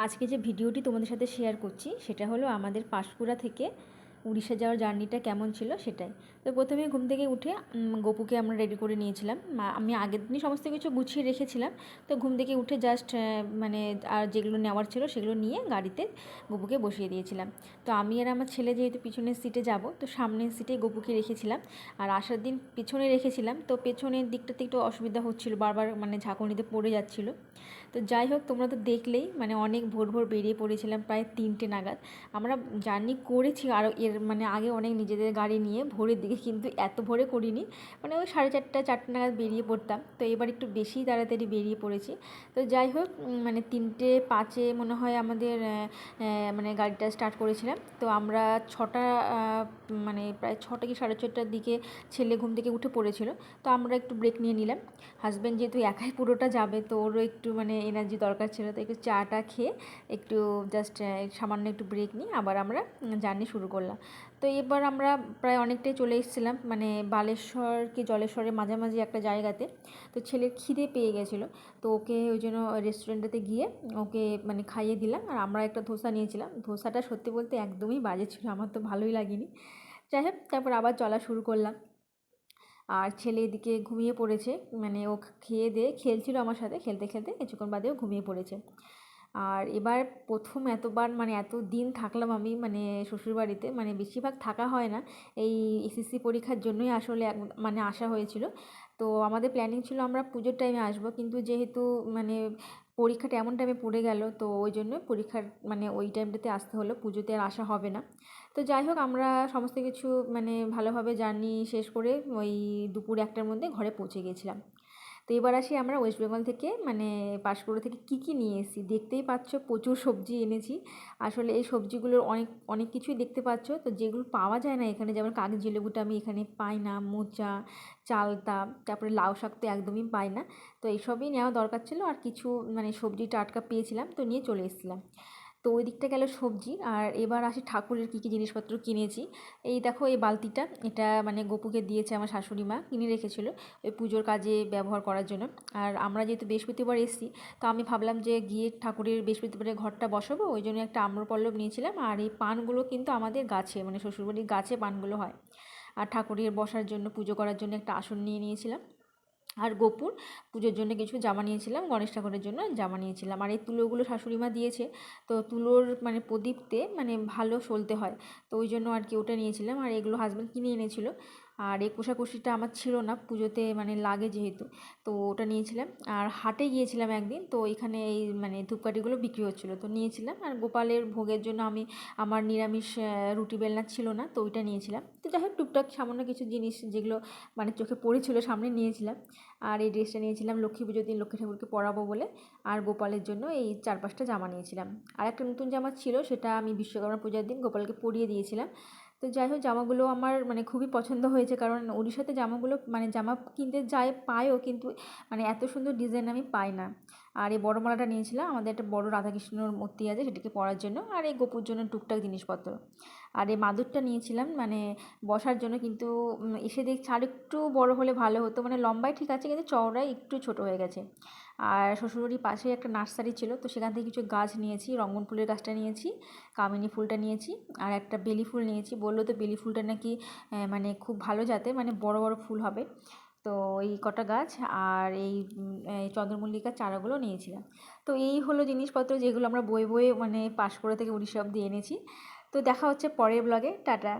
আজকে যে ভিডিওটি তোমাদের সাথে শেয়ার করছি সেটা হলো আমাদের পাঁশকুড়া থেকে উড়িষ্যা যাওয়ার জার্নিটা কেমন ছিল সেটাই। তো প্রথমে ঘুম থেকে উঠে গপুকে আমরা রেডি করে নিয়েছিলাম। আমি আগের দিনই সমস্ত কিছু গুছিয়ে রেখেছিলাম। তো ঘুম থেকে উঠে জাস্ট মানে আর যেগুলো নেওয়ার ছিল সেগুলো নিয়ে গাড়িতে গপুকে বসিয়ে দিয়েছিলাম। তো আমি আর আমার ছেলে যেহেতু পিছনের সিটে যাব, তো সামনের সিটে গপুকে রেখেছিলাম। আর আসার দিন পিছনে রেখেছিলাম, তো পেছনের দিকটাতে একটু অসুবিধা হচ্ছিল, বারবার মানে ঝাঁকুনিতে পড়ে যাচ্ছিল। তো যাই হোক, তোমরা তো দেখলেই মানে অনেক ভোর ভোর বেরিয়ে পড়েছিলাম, প্রায় তিনটে নাগাদ। আমরা জার্নি করেছি আরও এর মানে আগে অনেক নিজেদের গাড়ি নিয়ে ভোরের দিকে কিন্তু এত ভোরে করিনি। মানে ওই সাড়ে চারটা, চারটে নাগাদ বেরিয়ে পড়তাম। তো এবার একটু বেশি তাড়াতাড়ি বেরিয়ে পড়েছি। তো যাই হোক মানে তিনটে পাঁচে মনে হয় আমাদের মানে গাড়িটা স্টার্ট করেছিলাম। তো আমরা ছটা মানে প্রায় ছটা কি সাড়ে ছটার দিকে ছেলে ঘুম থেকে উঠে পড়েছিল। তো আমরা একটু ব্রেক নিয়ে নিলাম। হাজব্যান্ড যেহেতু একাই পুরোটা যাবে, তো ওরও একটু মানে এনার্জি দরকার ছিল। তো একটু চাটা খেয়ে একটু জাস্ট সামান্য একটু ব্রেক নিয়ে আবার আমরা জার্নি শুরু করলাম। তো এবার আমরা প্রায় অনেকটাই চলে এসেছিলাম মানে বালেশ্বর কি জলেশ্বরের মাঝামাঝি একটা জায়গাতে। তো ছেলের খিদে পেয়ে গেছিল, তো ওকে ওই জন্য রেস্টুরেন্টেতে গিয়ে ওকে মানে খাইয়ে দিলাম। আর আমরা একটা ধোসা নিয়েছিলাম। ধোসাটা সত্যি বলতে একদমই বাজে ছিল, আমার তো ভালোই লাগেনি। যাই হোক, তারপর আবার চলা শুরু করলাম। আর ছেলে এদিকে ঘুমিয়ে পড়েছে মানে ও খেয়ে দিয়ে খেলছিল আমার সাথে, খেলতে খেলতে কিছুক্ষণ বাদেও ঘুমিয়ে পড়েছে। আর এবার প্রথম এতবার মানে এত দিন থাকলাম আমি মানে শ্বশুরবাড়িতে মানে বেশিরভাগ থাকা হয় না। এই এসএসসি পরীক্ষার জন্যই আসলে মানে আসা হয়েছিল। তো আমাদের প্ল্যানিং ছিল আমরা পুজোর টাইমে আসব, কিন্তু যেহেতু মানে পরীক্ষাটা এমন টাইমে পড়ে গেল, তো ওই জন্য পরীক্ষার মানে ওই টাইমটাতে আসতে হলো, পুজোতে আর আসা হবে না। তো যাই হোক, আমরা সমস্ত কিছু মানে ভালোভাবে জার্নি শেষ করে ওই দুপুর একটার মধ্যে ঘরে পৌঁছে গিয়েছিলাম তো এবার আসি আমরা ওয়েস্ট বেঙ্গল থেকে মানে পাঁশকুড়া থেকে কী কী নিয়ে এসেছি? দেখতেই পাচ্ছ প্রচুর সবজি এনেছি। আসলে এই সবজিগুলোর অনেক অনেক কিছুই দেখতে পাচ্ছ। তো যেগুলো পাওয়া যায় না এখানে, যেমন কাগজি লেবুটা আমি এখানে পাই না, মোচা, চালতা, তারপরে লাউ শাক তো একদমই পাই না। তো এইসবই নেওয়া দরকার ছিল আর কিছু মানে সবজি টাটকা পেয়েছিলাম, তো নিয়ে চলে এসেছিলাম। তো ওই দিকটা গেল সবজি। আর এবার আসি ঠাকুরের কী কী জিনিসপত্র কিনেছি। এই দেখো এই বালতিটা, এটা মানে গপুকে দিয়েছে আমার শাশুড়ি মা কিনে রেখেছিল ওই পুজোর কাজে ব্যবহার করার জন্য। আর আমরা যেহেতু বৃহস্পতিবার এসেছি, তো আমি ভাবলাম যে গিয়ে ঠাকুরের বৃহস্পতিবারের ঘরটা বসাবো, ওই জন্য একটা আম্রপল্লব নিয়েছিলাম। আর এই পানগুলো কিন্তু আমাদের গাছে মানে শ্বশুরবাড়ির গাছে পানগুলো হয়। আর ঠাকুরের বসার জন্য, পুজো করার জন্য একটা আসন নিয়ে নিয়েছিলাম। আর গোপুর পুজোর জন্য কিছু জামা নিয়েছিলাম, গণেশ ঠাকুরের জন্য জামা নিয়েছিলাম। আর এই তুলোগুলো শাশুড়ি মা দিয়েছে, তো তুলোর মানে প্রদীপতে মানে ভালো সলতে হয়, তো ওই জন্য আর কি ওটা নিয়েছিলাম। আর এগুলো হাজব্যান্ড কিনে এনেছিল। আর এই কোষাকুষিটা আমার ছিল না, পুজোতে মানে লাগে যেহেতু, তো ওটা নিয়েছিলাম। আর হাটে গিয়েছিলাম একদিন, তো এখানে এই মানে ধূপকাঠিগুলো বিক্রি হচ্ছিল, তো নিয়েছিলাম। আর গোপালের ভোগের জন্য আমি, আমার নিরামিষ রুটি বেলনা ছিল না, তো ওইটা নিয়েছিলাম। তো যাই হোক, টুকটাক সামান্য কিছু জিনিস যেগুলো মানে চোখে পড়েছিল সামনে নিয়েছিলাম। আর এই ড্রেসটা নিয়েছিলাম লক্ষ্মী পুজোর দিন, লক্ষ্মী ঠাকুরকে পরাবো বলে। আর গোপালের জন্য এই চার পাঁচটা জামা নিয়েছিলাম। আর একটা নতুন জামা ছিল, সেটা আমি বিশ্বকর্মা পূজার দিন গোপালকে পরিয়ে দিয়েছিলাম। তো যাই হোক, জামাগুলো আমার মানে খুবই পছন্দ হয়েছে। কারণ উড়িষ্যাতে জামাগুলো মানে জামা কিনতে যায় পায়ও কিন্তু মানে এত সুন্দর ডিজাইন আমি পাই না। আর এই বড় মালাটা নিয়েছিলাম, আমাদের একটা বড় রাধাকৃষ্ণর মূর্তি আছে সেটাকে পরার জন্য, আর এই গোপুর জন্য টুকটাক জিনিসপত্র। আর এই মাদুরটা নিয়েছিলাম মানে বসার জন্য কিন্তু এসে দেখছি আর একটু বড় হলে ভালো হতো মানে লম্বায় ঠিক আছে কিন্তু চওড়ায় একটু ছোট হয়ে গেছে। আর শ্বশুরবাড়ির পাশে একটা নার্সারি ছিল, তো সেখান থেকে কিছু গাছ নিয়েছি, রঙ্গন ফুলের গাছটা নিয়েছি, কামিনী ফুলটা নিয়েছি, আর একটা বেলি ফুল নিয়েছি। বলল তো বেলি ফুলটা নাকি মানে খুব ভালো জাতের মানে বড় বড় ফুল হবে। তো এই কটা গাছ আর এই চন্দ্রমল্লিকার চারাগুলো নিয়েছিলাম। তো এই হলো জিনিসপত্র যেগুলো আমরা বয়ে বয়ে মানে পাঁশকুড়া থেকে উড়িষ্যা অব্দি এনেছি। তো দেখা হচ্ছে পরের ব্লগে টাটা।